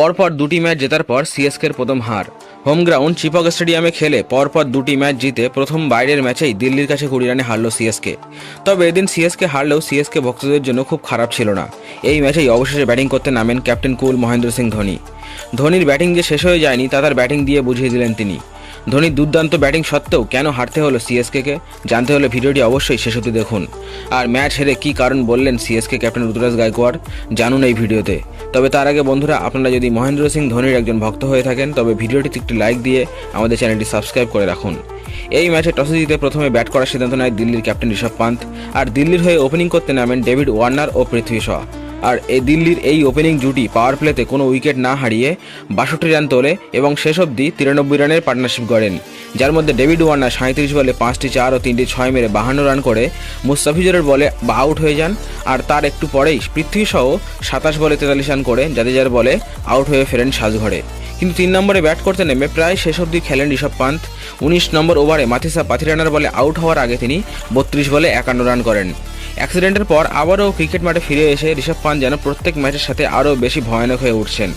পরপর দুটি ম্যাচ জেতার পর সিএসকের প্রথম হার। হোম গ্রাউন্ড চিপক স্টেডিয়ামে খেলে পরপর দুটি ম্যাচ জিতে প্রথম বাইরের ম্যাচেই দিল্লির কাছে কুড়ি রানে হারল সিএসকে। তবে এদিন সিএসকে হারলেও সিএসকে ভক্তদের জন্য খুব খারাপ ছিল না। এই ম্যাচেই অবশেষে ব্যাটিং করতে নামেন ক্যাপ্টেন কুল মহেন্দ্র সিং ধোনি। ধোনির ব্যাটিং যে শেষ হয়ে যায়নি তা তার ব্যাটিং দিয়ে বুঝিয়ে দিলেন তিনি। ধোনির দুর্দান্ত ব্যাটিং সত্ত্বেও কেন হারতে হলো সিএসকেকে? জানতে হলে ভিডিওটি অবশ্যই শেষ অবধি দেখুন। আর ম্যাচ হেরে কী কারণ বললেন সিএসকে ক্যাপ্টেন ঋতুরাজ গায়কোয়াড়? জানুন এই ভিডিওতে। তবে তার আগে বন্ধুরা, আপনারা যদি মহেন্দ্র সিং ধোনির একজন ভক্ত হয়ে থাকেন, তবে ভিডিওটিতে একটি লাইক দিয়ে আমাদের চ্যানেলটি সাবস্ক্রাইব করে রাখুন। এই ম্যাচে টসে জিতে প্রথমে ব্যাট করার সিদ্ধান্ত নেয় দিল্লির ক্যাপ্টেন ঋষভ পান্ত আর দিল্লির হয়ে ওপেনিং করতে নামেন ডেভিড ওয়ার্নার ও পৃথ্বী শ। আর এই দিল্লির এই ওপেনিং জুটি পাওয়ার প্লেতে কোনো উইকেট না হারিয়ে বাষট্টি রান তোলে এবং শেষ অবধি তিরানব্বই রানের পার্টনারশিপ গড়েন। যার মধ্যে ডেভিড ওয়ার্নার সাঁত্রিশ বলে পাঁচটি চার ও তিনটি ছয় মেরে বাহান্ন রান করে। মুস্তাফিজুরের বলে বা আউট হয়ে যান। আর তার একটু পরেই পৃথ্বী সহ সাতাশ বলে তেতাল্লিশ রান করে জাদেজার বলে আউট হয়ে ফেরেন সাজঘরে। কিন্তু তিন নম্বরে ব্যাট করতে নেমে প্রায় শেষ অবধি খেলেন ঋষভ পান্ত। উনিশ নম্বর ওভারে মাথিসা পাথিরানার বলে আউট হওয়ার আগে তিনি বত্রিশ বলে একান্ন রান করেন। অ্যাক্সিডেন্টের পর আবারও ক্রিকেট মাঠে ফিরে এসে ঋষভ পান যেন প্রত্যেক ম্যাচের সাথে আরও বেশি ভয়ানক হয়ে উঠছেন।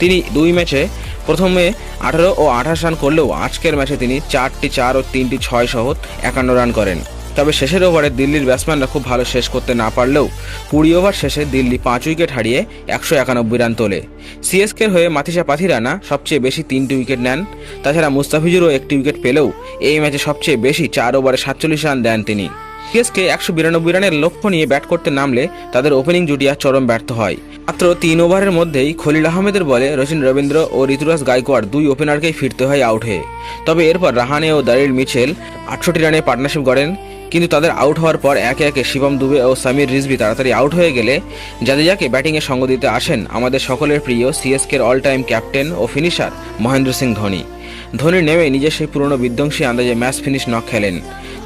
তিনি দুই ম্যাচে প্রথমে আঠারো ও আঠাশ রান করলেও আজকের ম্যাচে তিনি চারটি চার ও তিনটি ছয় সহ একান্ন রান করেন। তবে শেষের ওভারে দিল্লির ব্যাটসম্যানরা খুব ভালো শেষ করতে না পারলেও কুড়ি ওভার শেষে দিল্লি পাঁচ উইকেট হারিয়ে একশো একানব্বই রান তোলে। সিএসকের হয়ে মাথিসা পাথিরানা সবচেয়ে বেশি তিনটি উইকেট নেন। তাছাড়া মুস্তাফিজুরও একটি উইকেট পেলেও এই ম্যাচে সবচেয়ে বেশি চার ওভারে সাতচল্লিশ রান দেন তিনি। সিএসকে একশো বিরানব্বই রানের লক্ষ্য নিয়ে ব্যাট করতে নামলে তাদের ওপেনিং জুটিয়া চরম ব্যর্থ হয়। মাত্র তিন ওভারের মধ্যেই খলিল আহমেদের বলে রচিন রবীন্দ্র ও ঋতুরাজ গায়কোয়াড় দুই ওপেনারকেই ফিরতে হয় আউট। হয়ে তবে এরপর রাহানে ও দারিল মিচেল আটষট্টি রানে পার্টনারশিপ গড়েন, কিন্তু তাদের আউট হওয়ার পর একে একে শিবম দুবে ও সামির রিজভি তাড়াতাড়ি আউট হয়ে গেলে জাদেজাকে ব্যাটিংয়ে সঙ্গ দিতে আসেন আমাদের সকলের প্রিয় সিএসকের অল টাইম ক্যাপ্টেন ও ফিনিশার মহেন্দ্র সিং ধোনি। ধোনি নেমে নিজের সেই পুরনো বিধ্বংসী আন্দাজে ম্যাচ ফিনিশ নক খেলেন।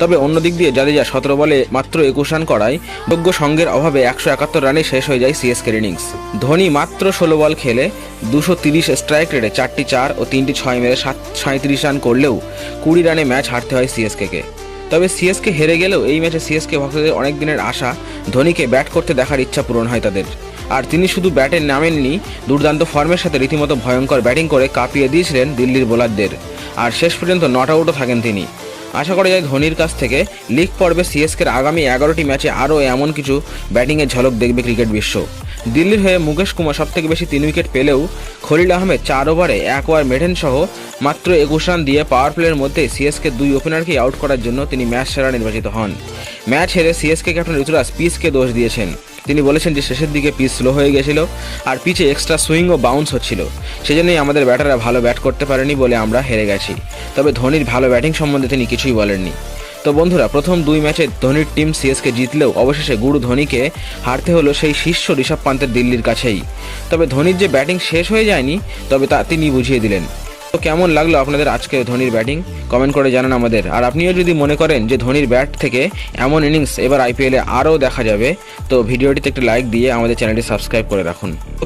তবে অন্য দিক দিয়ে জাদেজা সতেরো বলে মাত্র একুশ রান করায় যোগ্য সঙ্গের অভাবে একশো একাত্তর রানে শেষ হয়ে যায় সিএসকে ইনিংস। ধোনি মাত্র ষোলো বল খেলে দুশো তিরিশ স্ট্রাইক রেটে চারটি চার ও তিনটি ছয় মেরে সাত সাঁত্রিশ রান করলেও কুড়ি রানে ম্যাচ হারতে হয় সিএসকেকে। তবে সিএসকে হেরে গেলেও এই ম্যাচে সিএসকে ভক্তদের অনেক দিনের আশা ধোনিকে ব্যাট করতে দেখার ইচ্ছা পূরণ হয় তাদের। আর তিনি শুধু ব্যাটে নামেননি, দুর্দান্ত ফর্মের সাথে রীতিমতো ভয়ঙ্কর ব্যাটিং করে কাঁপিয়ে দিয়েছিলেন দিল্লির বোলারদের। আর শেষ পর্যন্ত নট আউটও থাকেন তিনি। আশা করা যায় ধোনির কাছ থেকে লিগ পর্বে সিএসকের আগামী এগারোটি ম্যাচে আরও এমন কিছু ব্যাটিংয়ের ঝলক দেখবে ক্রিকেট বিশ্ব। দিল্লির হয়ে মুকেশ কুমার সবথেকে বেশি তিন উইকেট পেলেও খলিল আহমেদ চার ওভারে এক ওভার মেডেন সহ মাত্র একুশ রান দিয়ে পাওয়ার প্লের মধ্যে সিএসকে দুই ওপেনারকে আউট করার জন্য তিনি ম্যাচ সেরা নির্বাচিত হন। ম্যাচ হেরে সিএসকে ক্যাপ্টেন ঋতুরাজ পিসকে দোষ দিয়েছেন। তিনি বলেছেন যে শেষের দিকে পিচ স্লো হয়ে গেছিল আর পিচে এক্সট্রা সুইং ও বাউন্স হচ্ছিল। সেজন্যই আমাদের ব্যাটাররা ভালো ব্যাট করতে পারেনি বলে আমরা হেরে গেছি। তবে ধোনির ভালো ব্যাটিং সম্বন্ধে তিনি কিছুই বলেননি। তো বন্ধুরা, প্রথম দুই ম্যাচে ধোনির টিম সিএসকে জিতলেও অবশেষে গুরু ধোনিকে হারতে হলো সেই শীর্ষ ঋষভ পান্তের দিল্লির কাছেই। তবে ধোনির যে ব্যাটিং শেষ হয়ে যায়নি, তবে তা তিনি বুঝিয়ে দিলেন। তো কেমন লাগল আপনাদের আজকে ধোনির ব্যাটিং? কমেন্ট করে জানান আমাদের। আর আপনিও যদি মনে করেন যে ধোনির ব্যাট থেকে এমন ইনিংস এবার আইপিএলে আরও দেখা যাবে, তো ভিডিওটিতে একটি লাইক দিয়ে আমাদের চ্যানেলটি সাবস্ক্রাইব করে রাখুন। তো